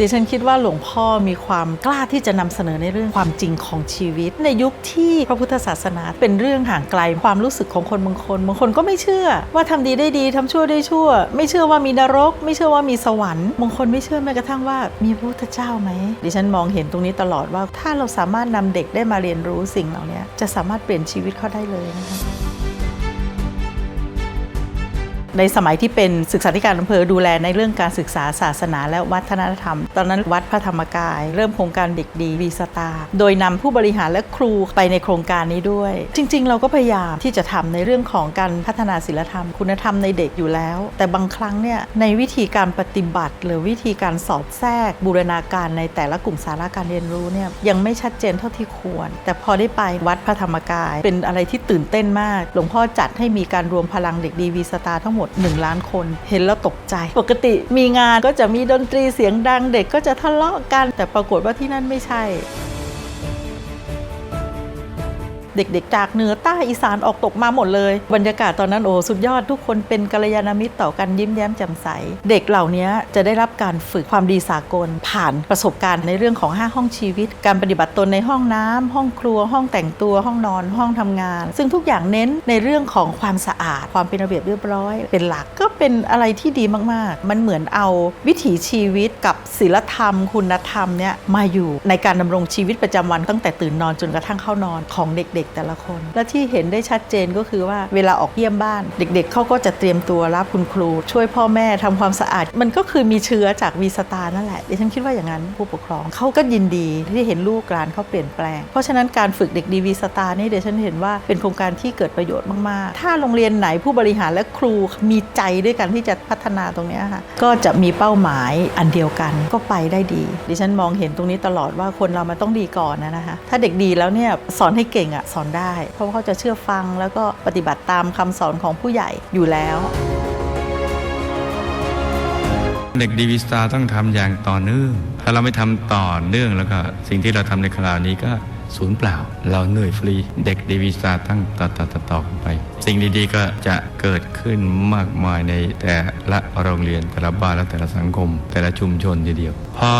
ดิฉันคิดว่าหลวงพ่อมีความกล้าที่จะนำเสนอในเรื่องความจริงของชีวิต ในยุคที่พระพุทธศาสนาเป็นเรื่องห่างไกลความรู้สึกของคนบางคนบางคนก็ไม่เชื่อ ว่าทำดีได้ดีทำชั่วได้ชั่ว ไม่เชื่อว่ามีนรก ไม่เชื่อว่ามีสวรรค์บางคนไม่เชื่อแม้กระทั่งว่ามีพระพุทธเจ้าไหมดิฉันมองเห็นตรงนี้ตลอดว่าถ้าเราสามารถนำเด็กได้มาเรียนรู้สิ่งเหล่านี้จะสามารถเปลี่ยนชีวิตเขาได้เลยนะคะ ในสมัยที่เป็นศึกษาธิการอำเภอดูแลในเรื่องการศึกษาศาสนาและวัฒนธรรม ตอนนั้นวัดพระธรรมกาย เริ่มโครงการเด็กดีวีสตาโดยนำผู้บริหารและครูไปในโครงการนี้ด้วย จริง ๆ เราก็พยายามที่จะทำในเรื่องของการพัฒนาศีลธรรม คุณธรรมในเด็กอยู่แล้ว แต่บางครั้งเนี่ยในวิธีการปฏิบัติ หรือวิธีการสอดแทรก บูรณาการในแต่ละกลุ่มสาระการเรียนรู้เนี่ยยังไม่ชัดเจนเท่าที่ควร แต่พอได้ไปวัดพระธรรมกาย เป็นอะไรที่ตื่นเต้นมากหลวงพ่อจัดให้มีการรวมพลังเด็กดีวีสตาทั้งหมด1 ล้านคน เห็นแล้วตกใจ ปกติมีงานก็จะมีดนตรีเสียงดังเด็กก็จะทะเลาะกัน แต่ปรากฏว่าที่นั่นไม่ใช่ เด็กๆ จากเหนือใต้อีสานออกตกมาหมดเลย บรรยากาศตอนนั้นโอ้สุดยอดทุกคนเป็นกัลยาณมิตรต่อกันยิ้มแย้มแจ่มใส เด็กเหล่านี้จะได้รับการฝึกความดีสากล ผ่านประสบการณ์ในเรื่องของ 5 ห้องชีวิต การปฏิบัติตนในห้องน้ำห้องครัวห้องแต่งตัวห้องนอนห้องทำงาน ซึ่งทุกอย่างเน้นในเรื่องของความสะอาด ความเป็นระเบียบเรียบร้อย เป็นหลักก็เป็นอะไรที่ดีมากๆ มันเหมือนเอาวิถีชีวิตกับศีลธรรม คุณธรรมเนี่ยมาอยู่ในการดำรงชีวิตประจำวันตั้งแต่ตื่นนอนจนกระทั่งเข้านอนของเด็กๆแต่ละคน และที่เห็นได้ชัดเจนก็คือว่าเวลาออกเยี่ยมบ้าน เด็กๆเขาก็จะเตรียมตัวรับคุณครู ช่วยพ่อแม่ทำความสะอาด มันก็คือมีเชื้อจากวีสตาร์นั่นแหละดิฉันคิดว่าอย่างนั้นผู้ปกครองเขาก็ยินดีที่เห็นลูกหลานเขาเปลี่ยนแปลง เพราะฉะนั้นการฝึกเด็กดีวีสตาร์นี่เดี๋ยวฉันเห็นว่าเป็นโครงการที่เกิดประโยชน์มากๆ ถ้าโรงเรียนไหนผู้บริหารและครูมีใจด้วยกันที่จะพัฒนาตรงนี้ค่ะก็จะมีเป้าหมายอันเดียวกันก็ไปได้ดี ดิฉันมองเห็นตรงนี้ตลอดว่าคนเรามันต้องดีก่อนนะนะคะถ้าเด็กดีแล้วเนี่ยสอนให้เก่งอะสอนได้ เพราะเขาจะเชื่อฟังแล้วก็ปฏิบัติตามคำสอนของผู้ใหญ่อยู่แล้วเด็กดีวีสตาต้องทำอย่างต่อเนื่อง ถ้าเราไม่ทำต่อเนื่องแล้วก็สิ่งที่เราทำในคราวนี้ก็ศูนย์เปล่า เราเหนื่อยฟรี เด็กดีวีสตาตั้งต่อต่อต่อต่อไป สิ่งดีๆก็จะเกิดขึ้นมากมายในแต่ละโรงเรียนแต่ละบ้านและแต่ละสังคม แต่ละชุมชนทีเดียว พอ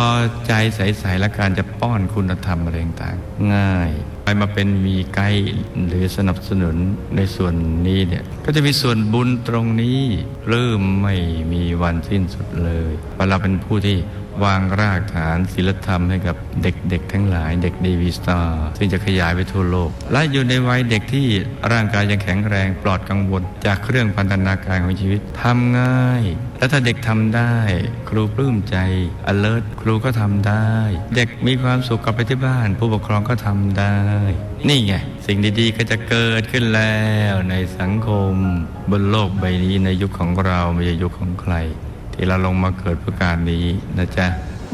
ใจใสๆและการจะป้อนคุณธรรมอะไรต่างง่ายไปมาเป็นมีไกด์หรือสนับสนุนในส่วนนี้เนี่ยก็จะมีส่วนบุญตรงนี้เริ่มไม่มีวันสิ้นสุดเลยเพราะเราเป็นผู้ที่วางรากฐานศิลธรรมให้กับเด็กๆ ทั้งหลายเด็กดีวีสตาร์ซึ่งจะขยายไปทั่วโลก และอยู่ในวัยเด็กที่ร่างกายยังแข็งแรงปลอดกังวล จากเครื่องพันธนาการของชีวิตทำง่าย แล้วถ้าเด็กทำได้ ครูปลื้มใจ alert ครูก็ทำได้ เด็กมีความสุขกลับไปที่บ้าน ผู้ปกครองก็ทำได้ นี่ไง สิ่งดีๆก็จะเกิดขึ้นแล้วในสังคม บนโลกใบนี้ในยุคของเราไม่ใช่ยุคของใคร ที่เราลงมาเกิดเพื่อการนี้นะจ๊ะ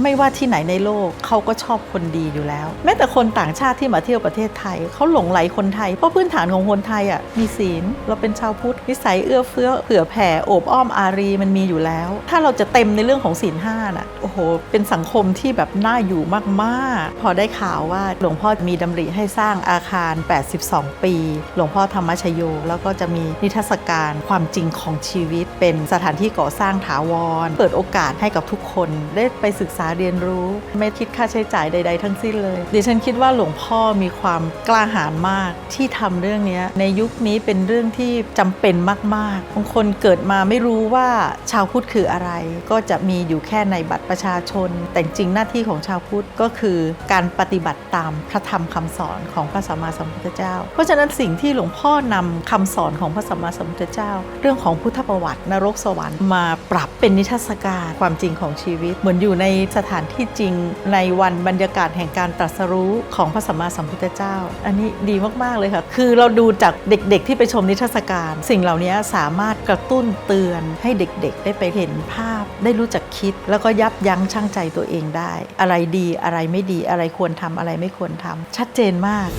ไม่ว่าที่ไหนในโลกเขาก็ชอบคนดีอยู่แล้ว แม้แต่คนต่างชาติที่มาเที่ยวประเทศไทยเขาหลงไหลคนไทย เพราะพื้นฐานของคนไทยอะมีศีล เราเป็นชาวพุทธนิสัยเอื้อเฟื้อเผื่อแผ่โอบอ้อมอารีมันมีอยู่แล้ว ถ้าเราจะเต็มในเรื่องของศีลห้าน่ะโอ้โห เป็นสังคมที่แบบน่าอยู่มากๆ พอได้ข่าวว่าหลวงพ่อมีดำริให้สร้างอาคาร 82 ปี หลวงพ่อธรรมชโย แล้วก็จะมีนิทรรศการความจริงของชีวิต เป็นสถานที่ก่อสร้างถาวร เปิดโอกาสให้กับทุกคนได้ไปศึกษาเรียนรู้ ไม่คิดค่าใช้จ่ายใด ๆ ทั้งสิ้นเลย ดิฉันคิดว่าหลวงพ่อมีความกล้าหาญมากที่ทำเรื่องนี้ในยุคนี้เป็นเรื่องที่จำเป็นมากๆบางคนเกิดมาไม่รู้ว่าชาวพุทธคืออะไร ก็จะมีอยู่แค่ในบัตรประชาชน แต่จริงหน้าที่ของชาวพุทธก็คือการปฏิบัติตามพระธรรมคำสอนของพระสัมมาสัมพุทธเจ้า เพราะฉะนั้นสิ่งที่หลวงพ่อนำคำสอนของพระสัมมาสัมพุทธเจ้า เรื่องของพุทธประวัตินรกสวรรค์มาปรับเป็นนิทรรศการความจริงของชีวิต เหมือนอยู่ในสถานที่จริงในวันบรรยากาศแห่งการตรัสรู้ของพระสัมมาสัมพุทธเจ้า อันนี้ดีมาก ๆ เลยค่ะ คือเราดูจากเด็ก ๆ ที่ไปชมนิทรรศการ สิ่งเหล่านี้สามารถกระตุ้นเตือนให้เด็ก ๆ ได้ไปเห็นภาพ ได้รู้จักคิด แล้วก็ยับยั้งชั่งใจตัวเองได้ อะไรดีอะไรไม่ดีอะไรควรทำอะไรไม่ควรทำชัดเจนมาก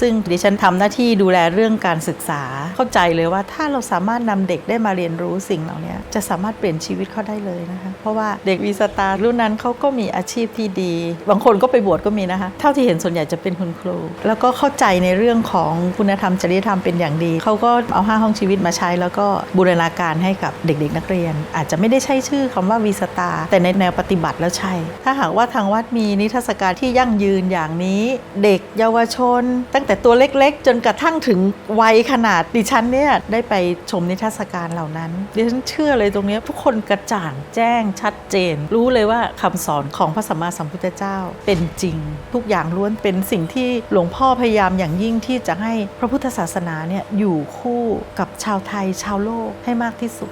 ซึ่งดิฉันทำหน้าที่ดูแลเรื่องการศึกษาเข้าใจเลยว่าถ้าเราสามารถนำเด็กได้มาเรียนรู้สิ่งเหล่านี้จะสามารถเปลี่ยนชีวิตเขาได้เลยนะคะเพราะว่าเด็กวีสตารุ่นนั้นเขาก็มีอาชีพที่ดี บางคนก็ไปบวชก็มีนะคะ เท่าที่เห็นส่วนใหญ่จะเป็นคุณครู แล้วก็เข้าใจในเรื่องของคุณธรรมจริยธรรมเป็นอย่างดีเขาก็เอาห้าห้องชีวิตมาใช้ แล้วก็บูรณาการให้กับเด็ก ๆ นักเรียน อาจจะไม่ได้ใช้ชื่อคำว่าวีสตาแต่ในแนวปฏิบัติแล้วใช่ ถ้าหากว่าทางวัดมีนิทรรศการที่ยั่งยืนอย่างนี้ เด็กเยาวชนตั้งแต่ตัวเล็กๆ จนกระทั่งถึงวัยขนาดดิฉันเนี่ยได้ไปชมนิทรรศการเหล่านั้น ดิฉันเชื่อเลยตรงนี้ทุกคนกระจ่างแจ้งชัดเจน รู้เลยว่าคำสอนของพระสัมมาสัมพุทธเจ้าเป็นจริง ทุกอย่างล้วนเป็นสิ่งที่หลวงพ่อพยายามอย่างยิ่งที่จะให้พระพุทธศาสนาเนี่ยอยู่คู่กับชาวไทยชาวโลกให้มากที่สุด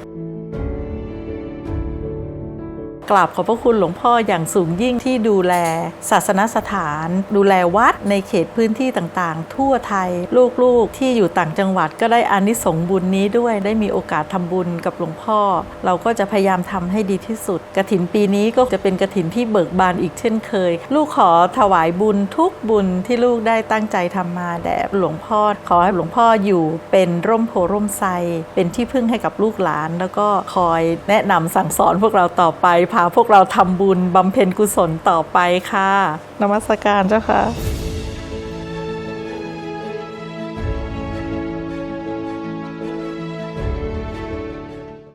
กราบขอบพระคุณหลวงพ่ออย่างสูงยิ่งที่ดูแล ศาสนสถาน ดูแลวัดในเขตพื้นที่ต่างๆ ทั่วไทย ลูกๆที่อยู่ต่างจังหวัดก็ได้อานิสงส์บุญนี้ด้วยได้มีโอกาสทำบุญกับหลวงพ่อ เราก็จะพยายามทำให้ดีที่สุดกระถินปีนี้ก็จะเป็นกระถินที่เบิกบานอีกเช่นเคย ลูกขอถวายบุญทุกบุญที่ลูกได้ตั้งใจทำมาแด่หลวงพ่อ ขอให้หลวงพ่ออยู่เป็นร่มโพร่มไทรเป็นที่พึ่งให้กับลูกหลาน แล้วก็คอยแนะนำสั่งสอนพวกเราต่อไปพาพวกเราทำบุญบำเพ็ญกุศลต่อไปค่ะนมัสการเจ้าค่ะ